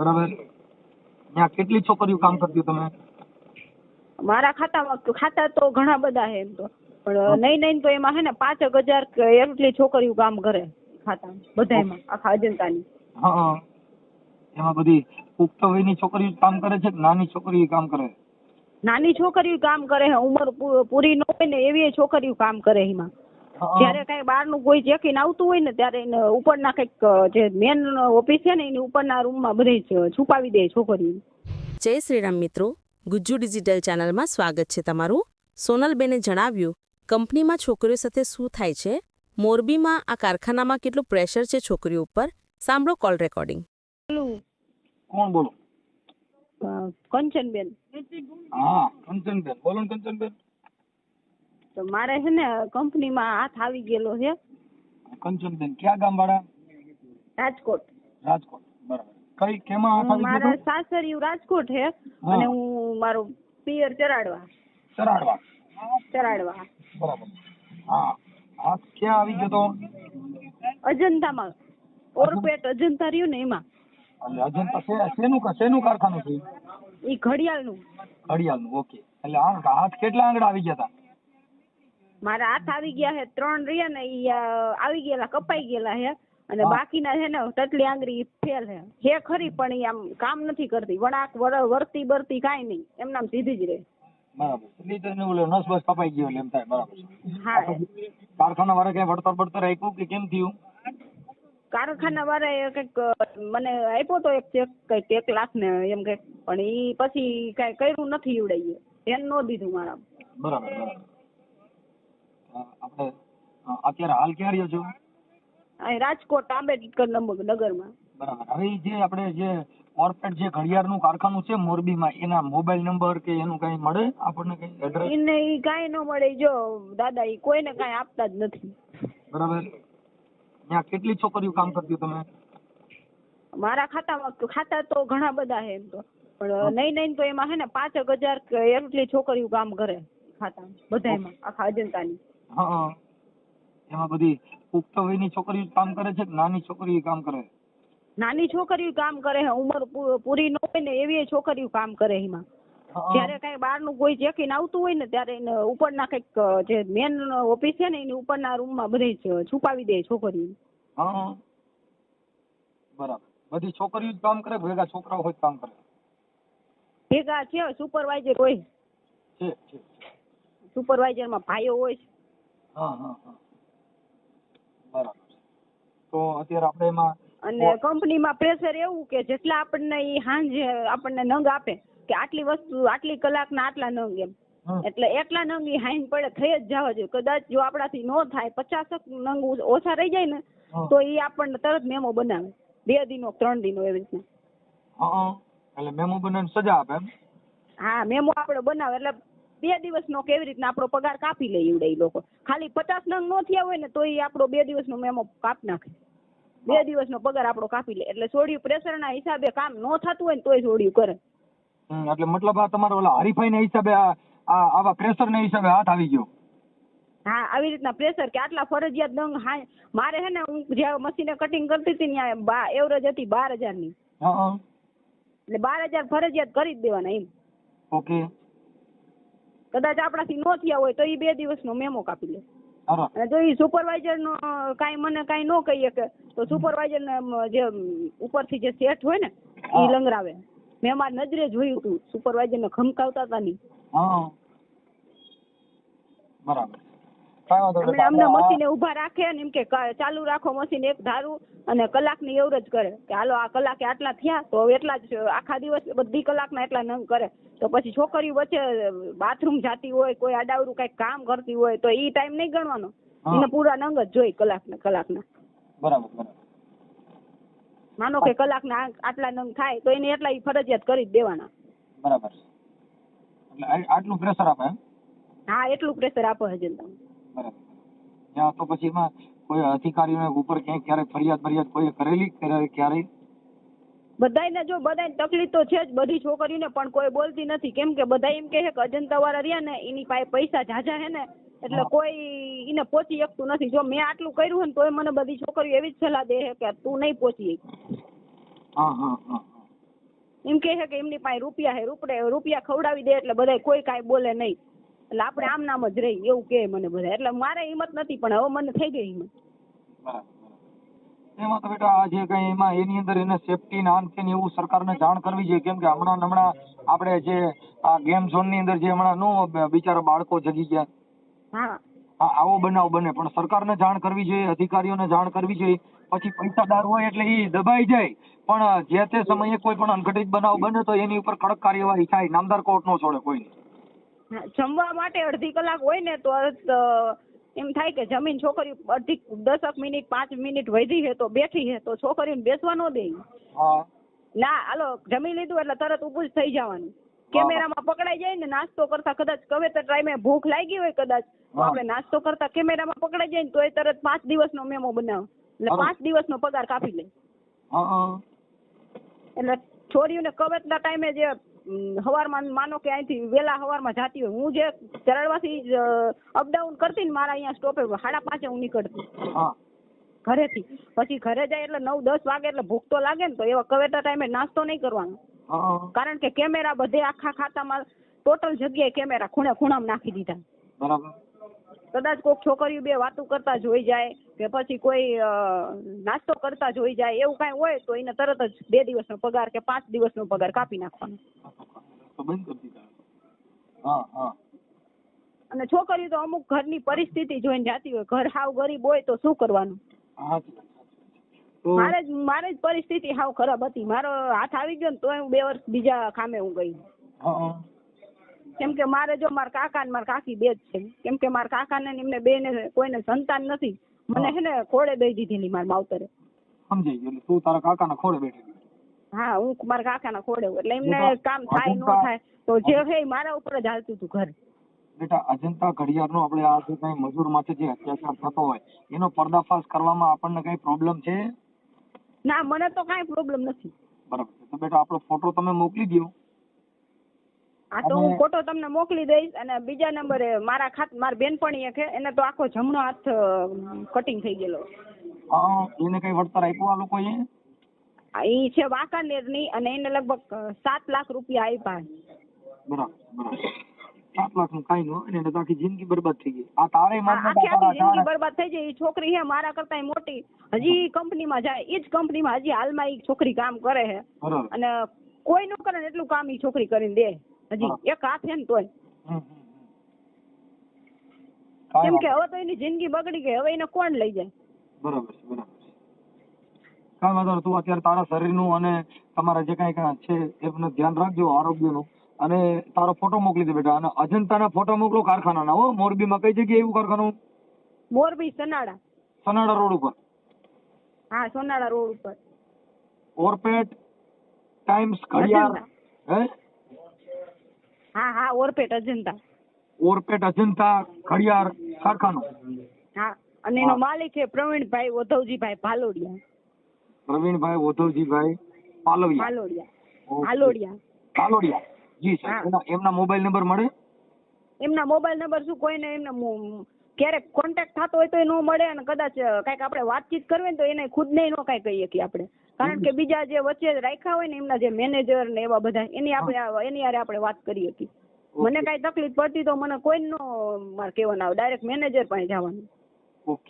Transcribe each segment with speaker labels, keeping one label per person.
Speaker 1: બરાબર? ત્યાં કેટલી છોકરીઓ કામ કરતી તમે?
Speaker 2: મારા ખાતામાં ખાતા તો ઘણા બધા હે એમ તો. પણ નહીં નહીં તો એમાં હે ને પાંચ એક હજાર એટલી છોકરીઓ કામ કરે ખાતા બધા એમાં આખા અજંતાની.
Speaker 1: હા એમાં બધી પુખ્ત વયની છોકરીઓ કામ કરે છે કે નાની છોકરીઓ કામ કરે?
Speaker 2: નાની છોકરીઓ કામ કરે હે ઉંમર પૂરી ન હોય ને એવી છોકરીઓ કામ કરે એમાં. જ્યારે કઈ બહારનું કોઈ ચેકિંગ આવતું હોય ને ત્યારે એને ઉપરના કંઈક જે મેન ઓફિસ છે ને એની ઉપરના રૂમમાં બધે છુપાવી દે છોકરીઓ.
Speaker 3: જય શ્રીરામ મિત્રો. ગુજ્જુ ડિજિટલ ચેનલમાં સ્વાગત છે તમારું. સોનલબેને જણાવ્યું કંપનીમાં છોકરીઓ સાથે શું થાય છે? મોરબીમાં આ કારખાનામાં કેટલું પ્રેશર છે છોકરીઓ ઉપર? સાંભળો કોલ રેકોર્ડિંગ
Speaker 1: કોણ બોલો?
Speaker 2: કંચનબેન.
Speaker 1: હા કંચનબેન. બોલો કંચનબેન.
Speaker 2: તો મારે છે ને કંપનીમાં હાથ આવી ગયેલો છે.
Speaker 1: કંચનબેન ક્યાં ગામ વાળા
Speaker 2: રાજકોટ.
Speaker 1: રાજકોટ. બરાબર. કઈ કેમાં હાથ આવી
Speaker 2: મારા
Speaker 1: ગયો
Speaker 2: સાસરિયું રાજકોટ છે અને હું મારું પિયર ચરાડવા.
Speaker 1: ચરાડવા.
Speaker 2: ચરાડવા.
Speaker 1: બરાબર. હા. હાથ ક્યાં આવી ગયો તો?
Speaker 2: અજંતામાં. ઓરપેટ અજંતા? રહ્યું ને એમાં.
Speaker 1: એટલે અજંતા શે- શેનું કા- શેનું કારખાનું છે?
Speaker 2: ઈ ઘડિયાળનું.
Speaker 1: ઘડિયાળનું ઓકે. એટલે આ હાથ કેટલા આંગળા આવી ગયા હતા
Speaker 2: મારા હાથ આવી ગયા છે ત્રણ રહ્યા ને ઈ આવી ગયેલા કપાઈ ગયેલા છે અને બાકીના છે ને ટટલી આંગળી ફેલ છે હે ખરી પણ ઈ આમ કામ નથી કરતી. વળાક વર્તી બરતી કાઈ નહીં. એમનામ સીધી જ રહે
Speaker 1: એમ
Speaker 2: હા.
Speaker 1: કારખાના વાળા કઈ વળતર બળતર આપ્યું કે કેમ થયું?
Speaker 2: કારખાના વાળાએ કંઈક મને આપ્યો તો એક ચેક કંઈક એક લાખ ને એમ કંઈક. પણ ઈ પછી કઈ કર્યું નથી ઈવડાઈએ ધ્યાન ન દીધું મારા
Speaker 1: બરાબર. આપણે અત્યારે હાલ ક્યાં રહ્યો છો?
Speaker 2: અહીં રાજકોટ આંબેડકર નગરમાં.
Speaker 1: બરાબર. હવે જે આપણે જે કોર્પોરેટ જે ઘડિયાળનું કારખાનું છે મોરબીમાં એના મોબાઈલ નંબર કે એનું કઈ મળે? આપણને કઈ એડ્રેસ
Speaker 2: એને ઈ કાંઈ ન મળે. જો દાદા ઈ કોઈને કાંઈ આપતા જ નથી.
Speaker 1: બરાબર. ત્યાં કેટલી છોકરીઓ કામ કરતી તમે?
Speaker 2: મારા ખાતામાં ખાતા તો ઘણા બધા છે એમ તો. પણ નહીં નહીં તો એમાં હે ને પાંચ હજાર એટલી છોકરીઓ કામ કરે ખાતા બધામાં આખા અજંતાની.
Speaker 1: હા એમાં બધી પુખ્ત વયની છોકરીઓ જ કામ કરે છે કે નાની છોકરીઓ કામ કરે?
Speaker 2: નાની છોકરીઓ કામ કરે હે ઉંમર પૂરી ન હોય ને એવી છોકરીઓ કામ કરે એમાં. જ્યારે કઈ બહારનું કોઈ ચેકિંગ આવતું હોય ને ત્યારે એને ઉપરના કંઈક જે મેન ઓફિસ છે ને એની ઉપરના રૂમમાં બધે બધી છુપાવી દે છોકરીઓ.
Speaker 1: હા બરાબર. બધી છોકરીઓ જ કામ કરે ભેગા છોકરાઓ હોય કામ કરે?
Speaker 2: ભેગા છે સુપરવાઇઝર હોય.
Speaker 1: છે
Speaker 2: માં ભાઈઓ હોય છે.
Speaker 1: હા હા હા. બરાબર. તો અત્યારે આપણે એમાં
Speaker 2: અને કંપનીમાં પ્રેશર એવું કે જેટલા આપણને ઈ સાંજે આપણને નંગ આપે કે આટલી વસ્તુ આટલી કલાકના આટલા નંગ એમ. એટલે એટલા નંગ ઈ હાઈન પડે થઈ જ જવા જોઈએ. કદાચ જો આપણાથી નો થાય પચાસક નંગ ઓછા રહી જાય ને તો ઈ આપણને તરત મેમો બનાવે. બે દિનો ત્રણ દિનો એવી રીતના.
Speaker 1: હા. એટલે મેમો બનાવીને સજા આપે એમ?
Speaker 2: હા મેમો આપણે બનાવે. એટલે બે દિવસનો કેવી રીતના આપણો પગાર કાપી લે ઈવડે એ લોકો. ખાલી પચાસ નંગ નો થયા હોય ને તો એ આપણો બે દિવસનો મેમો કાપ નાખે. બે દિવસનો પગાર આપણો કાપી લે. એટલે સોડિયું પ્રેશરના હિસાબે કામ નો થતું હોય ને તોય સોડિયું કરે.
Speaker 1: એટલે મતલબ આ તમારો ઓલા હરીફાઈ ના હિસાબે આ આવા પ્રેશર ના હિસાબે હાથ આવી ગયો.
Speaker 2: હા આવી રીતના પ્રેશર કે આટલા ફરજિયાત દંગ હા મારે હે ને હું જ્યાં મશીને કટિંગ કરતી હતી ત્યાં બા એવરેજ હતી બાર હજારની.
Speaker 1: હા હા.
Speaker 2: એટલે બાર હજાર ફરજિયાત કરી જ દેવાના એમ.
Speaker 1: ઓકે.
Speaker 2: કદાચ આપણાથી નો થયા હોય તો એ બે દિવસનો મેમો કાપી લે. અને જો એ સુપરવાઇઝર નો કાંઈ મને કાંઈ ન કહીએ કે તો સુપરવાઇઝર ને જે ઉપરથી જે સેટ હોય ને એ લંગરાવે મેં મારી નજરે જોયું હતું સુપરવાઇઝર ને ખમકાવતા હતા
Speaker 1: ની બરાબર.
Speaker 2: અમને
Speaker 1: આપણે આ-
Speaker 2: રાખે ને એમ કે ચાલુ રાખો મશીન એક ધારું અને કલાકની એવરેજ કરે. કે હાલો આ કલાકે આટલા થયા તો એટલા જ આખા દિવસ બધી કલાકના એટલા નંગ કરે. તો પછી છોકરીઓ વચ્ચે બાથરૂમ જાતી હોય કોઈ આડાવરું કઈ કામ કરતી હોય તો ઈ ટાઈમ નહીં ગણવાનો. એને પૂરા નંગ જ જોઈ કલાકના કલાકના.
Speaker 1: બરાબર બરાબર.
Speaker 2: માનો કે કલાકના ના આટલા નંગ થાય તો એને એટલા ઈ ફરજિયાત કરી જ દેવાના.
Speaker 1: બરાબર. એટલે આટલું પ્રેશર આપે
Speaker 2: હા એટલું પ્રેશર આપો હજે તમે
Speaker 1: બરાબર ત્યાં તો પછી એમાં કોઈ અધિકારીઓને ઉપર ક્યાંય ક્યારે ફરિયાદ ફરિયાદ કોઈ કરેલી? ક્યારેય?
Speaker 2: બધાયને જો બધાય તકલીફ તો છે જ બધી છોકરીઓને પણ કોઈ બોલતી નથી. કેમ કે બધા એમ કહે છે કે અજંતા વાળા રહ્યા ને એની પાસે પૈસા ઝાઝા હે ને એટલે કોઈ એને પહોંચી શકતું નથી. જો મેં આટલું કર્યું હોય ને તોય મને બધી છોકરીઓ એવી જ સલાહ દે છે કે તું નહીં પહોંચી
Speaker 1: હા હા હા હા.
Speaker 2: એમ કહે છે કે એમની પાસે રૂપિયા છે રૂપડે રૂપિયા ખવડાવી દે એટલે બધા કોઈ કાંઈ બોલે નહીં. એટલે આપણે આમ નામ જ રહી એવું કે મને બધા. એટલે મારે હિંમત નથી પણ હવે મને થઈ ગઈ હિંમત.
Speaker 1: એમાં તો બેટા આજે કઈ એમાં એની અંદર એને સેફટી ના અંતે એવું સરકારને જાણ કરવી જોઈએ. કેમ કે હમણાં હમણાં આપણે જે આ ગેમ ઝોનની અંદર જે હમણાં નો બિચારા બાળકો જગી ગયા.
Speaker 2: હા.
Speaker 1: આવો બનાવ બને. પણ સરકારને જાણ કરવી જોઈએ અધિકારીઓને જાણ કરવી જોઈએ. પછી પૈસાદાર હોય એટલે એ દબાઈ જાય. પણ જે તે સમયે કોઈ પણ અનઘટિત બનાવ બને તો એની ઉપર કડક કાર્યવાહી થાય. નામદાર કોર્ટ નો છોડે કોઈ
Speaker 2: જમવા માટે અડધી કલાક હોય ને તો એમ થાય કે જમીન છોકરી અડધી દસક મિનિટ પાંચ મિનિટ વધી છે તો બેઠી હે તો છોકરીને બેસવા ન દે. ના હાલો જમી લીધું એટલે તરત ઉભું થઈ જવાનું. કેમેરામાં પકડાઈ જાય ને નાસ્તો કરતા કદાચ કવેતર ટાઈમે ભૂખ લાગી હોય કદાચ. આપણે નાસ્તો કરતા કેમેરામાં પકડાઈ જાય ને તો એ તરત પાંચ દિવસનો મેમો બનાવે. એટલે. પાંચ દિવસનો પગાર કાપી લે.
Speaker 1: એટલે હા.
Speaker 2: છોરીઓને કવેતના ટાઈમે જે હવારમાં માનો કે અહીંથી વેલા હવારમાં જાતી હોય. હું જે ચરડવાથી અપડાઉન કરતી ને મારા અહીંયા સ્ટોપે સાડા પાંચે હું નીકળતી. ઘરેથી. પછી ઘરે જાય એટલે નવ દસ વાગે એટલે ભૂખ તો લાગે ને તો એવા કવેટા ટાઈમે નાસ્તો નહીં કરવાનો. કારણ કે કેમેરા બધે આખા ખાતામાં ટોટલ જગ્યાએ કેમેરા ખૂણે ખૂણામાં નાખી દીધા.
Speaker 1: બરાબર.
Speaker 2: કદાચ કોઈક છોકરીઓ બે વાતો કરતા જોઈ જાય કે પછી કોઈ નાસ્તો કરતા જોઈ જાય એવું કાંઈ હોય તો એને તરત જ બે દિવસનો પગાર કે પાંચ દિવસનો પગાર કાપી નાખવાનો.
Speaker 1: તો
Speaker 2: અને છોકરીઓ તો અમુક ઘરની પરિસ્થિતિ જોઈને જાતી હોય. ઘર હાવ ગરીબ હોય તો શું કરવાનું? મારે જ મારે જ પરિસ્થિતિ હાવ ખરાબ હતી. મારો હાથ આવી ગયો ને તોય હું બે વર્ષ બીજા કામે હું ગઈ. કેમ કે મારે જો મારા કાકા ને મારા કાકી બે જ છે. કેમ કે મારા કાકા ને એમને બે ને કોઈને સંતાન નથી. મને હે. ને ખોળે દઈ દીધેલી મારા માવતરે
Speaker 1: સમજાઈ ગયું. તું તારા કાકાના ખોળે બેઠી
Speaker 2: હા હું મારા કાકાના ખોળે એટલે એમને કામ થાય ન થાય તો જે હે મારા ઉપર જ હાલતું હતું ઘર.
Speaker 1: બેટા અજંતા ઘડિયાળનો આપણે આ જે કઈ મજૂર માટે જે અત્યાચાર થતો હોય એનો પર્દાફાશ કરવામાં આપણને કઈ પ્રોબ્લેમ છે?
Speaker 2: ના મને તો કાંઈ પ્રોબ્લેમ નથી.
Speaker 1: બરાબર તો બેટા આપણો ફોટો તમે મોકલી દો
Speaker 2: આ તો હું ફોટો તમને મોકલી દઈશ અને બીજા નંબરે મારા ખાત મારી બેનપણી છે એને તો આખો જમણો હાથ કટિંગ થઈ ગયેલો.
Speaker 1: હા એને કઈ વળતર આપ્યું આ લોકોએ?
Speaker 2: એ છે વાંકાનેરની અને એને લગભગ સાત લાખ રૂપિયા આપ્યા.
Speaker 1: બરાબર બરાબર. સાત લાખનું કઈ નું એને તો આખી જિંદગી બરબાદ થઈ ગઈ. આ તારે
Speaker 2: આખી આખી જિંદગી બરબાદ થઈ જાય. એ છોકરી છે મારા કરતા મોટી. હજી કંપનીમાં જાય. એ જ કંપનીમાં હજી હાલમાં એ છોકરી કામ કરે છે અને કોઈ નું કરે ને એટલું કામ ઈ છોકરી કરીને દે. હજી એક હાથ ને તોય. કેમ કે હવે તો એની જિંદગી બગડી ગઈ હવે એને કોણ લઈ જાય?
Speaker 1: બરાબર છે બરાબર છે. કાંઈ વાંધો તું અત્યારે તારા શરીરનું અને તમારા જે કાંઈ કાંઈ છે એનું ધ્યાન રાખજો આરોગ્યનું. અને તારો ફોટો મોકલી દે બેટા અને અજંતાના ફોટો મોકલો કારખાનાના હો. મોરબીમાં કઈ જગ્યાએ એવું કારખાનું?
Speaker 2: મોરબી સનાડા.
Speaker 1: સનાડા રોડ ઉપર.
Speaker 2: હા સોનાડા રોડ ઉપર.
Speaker 1: ઓરપેટ ટાઈમ્સ ઘડિયાળ હે?
Speaker 2: હા હા ઓરપેટ અજંતા.
Speaker 1: ઓરપેટ અજંતા ઘડિયાળ કારખાનો.
Speaker 2: હા અને એનો માલિક છે પ્રવીણભાઈ ઓધવજીભાઈ ભાલોડિયા.
Speaker 1: પ્રવીણભાઈ ઓધવજીભાઈ પાલવિયા
Speaker 2: ભાલોડિયા.
Speaker 1: ઓકે.
Speaker 2: હાલોડિયા
Speaker 1: પાલોડિયા જી સર. એમના મોબાઈલ નંબર મળે?
Speaker 2: એમના મોબાઈલ નંબર શું કોઈને એમના ક્યારેક કોન્ટેક્ટ થતો હોય તો એ ન મળે અને કદાચ કાંઈક આપણે વાતચીત કરવી ને તો એને ખુદને ન કાંઈ કહીએ કે આપણે. કારણ કે બીજા જે વચ્ચે રાખ્યા હોય ને એમના જે મેનેજર ને એવા બધા એની આપણે એની હારે આપણે વાત કરી હતી. મને કાંઈ તકલીફ પડતી તો મને કોઈ નો મારે કહેવાનું આવે ડાયરેક્ટ મેનેજર પાસે જવાનું.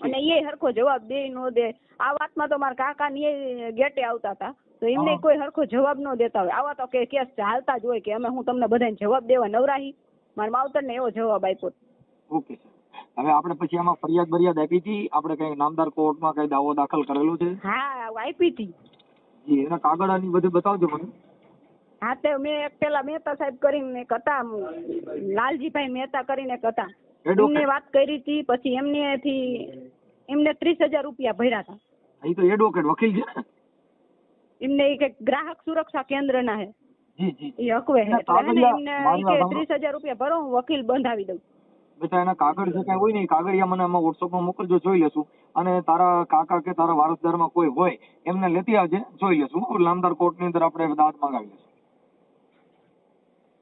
Speaker 2: અને એ હરખો જવાબ દે નો દે. આ વાતમાં તો મારા કાકા ની ગેટે આવતા હતા તો એમને કોઈ હરખો જવાબ ન દેતા હોય. આવા તો કે કેસ ચાલતા જ હોય કે અમે હું તમને બધાને જવાબ દેવા નવરાહી મારા માવતર ને એવો જવાબ આપ્યો.
Speaker 1: ઓકે હવે આપણે પછી આમાં ફરિયાદ બરિયાદ આપી હતી? આપણે કઈ નામદાર કોર્ટમાં કઈ દાવો દાખલ કરેલો છે?
Speaker 2: હા આપી હતી.
Speaker 1: જી એના કાગળ આની બધે બતાવજો મને.
Speaker 2: હા તે મેં એક પેલા મહેતા સાહેબ કરીને એક હતા લાલજીભાઈ મહેતા કરીને એક હતા એમને વાત કરી હતી પછી એમનેથી એમને ત્રીસ હજાર રૂપિયા ભર્યા હતા.
Speaker 1: અહીં તો એડવોકેટ વકીલ છે
Speaker 2: એમને એક ગ્રાહક સુરક્ષા કેન્દ્રના છે
Speaker 1: જી જી
Speaker 2: એ હકવે હે. એમને. ત્રીસ હજાર રૂપિયા ભરો હું વકીલ બંધાવી દઉં.
Speaker 1: બેટા એના કાગળ જે કાંઈ હોય ને એ કાગળિયા મને આમાં વોટ્સઅપમાં મોકલજો જોઈ લેશું અને તારા કાકા કે તારા વારસદારમાં કોઈ હોય એમને લેતી આવજે જોઈ લેશું લામદાર કોર્ટની અંદર આપણે દાદ મંગાવી લેશું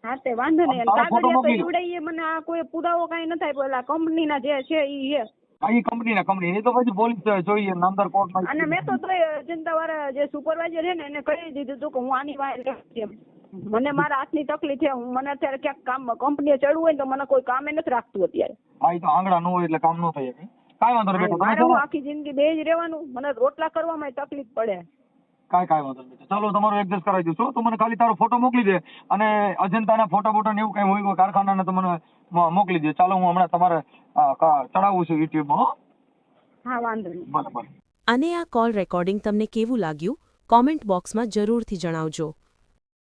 Speaker 2: હા તે વાંધો નહીં. કાગળિયા તો એવડે મને આ કોઈ પુરાવો કાંઈ ન થાય પેલા કંપનીના જે છે એ છે.
Speaker 1: કંપનીના કંપની એ તો પછી પોલીસ જોઈએ નામદાર કોર્ટમાં
Speaker 2: અને મેં તો તોય વાળા જે સુપરવાઇઝર છે ને એને કહી દીધું હતું કે હું આની વાય એમ. મને મારા હાથની તકલીફ છે. હું મને અત્યારે ક્યાંક કામ કંપનીએ ચડવું હોય તો મને કોઈ કામે નથી રાખતું અત્યારે.
Speaker 1: ઈ તો આંગળા ન હોય એટલે કામ ન થાય કાઈ વાંધો નહીં બેટા તમે
Speaker 2: મારે હું આખી જિંદગી બે જ રહેવાનું. મને રોટલા કરવામાં તકલીફ પડે.
Speaker 1: કાઈ કાઈ વાંધો નહીં ચાલો તમારો એડજસ્ટ કરાવી દઈશું તો મને ખાલી તારો ફોટો મોકલી દે અને અજંતાના ફોટો ફોટો ને એવું કઈ હોય કોઈ કારખાનાના તો મને મોકલી દે. ચાલો હું હમણાં તમારે ચડાવું છું યુટ્યુબમાં હો.
Speaker 2: હા વાંધો નહીં.
Speaker 1: ભલે
Speaker 3: અને આ કોલ રેકોર્ડિંગ તમને કેવું લાગ્યું? કોમેન્ટ બોક્સમાં જરૂરથી જણાવજો.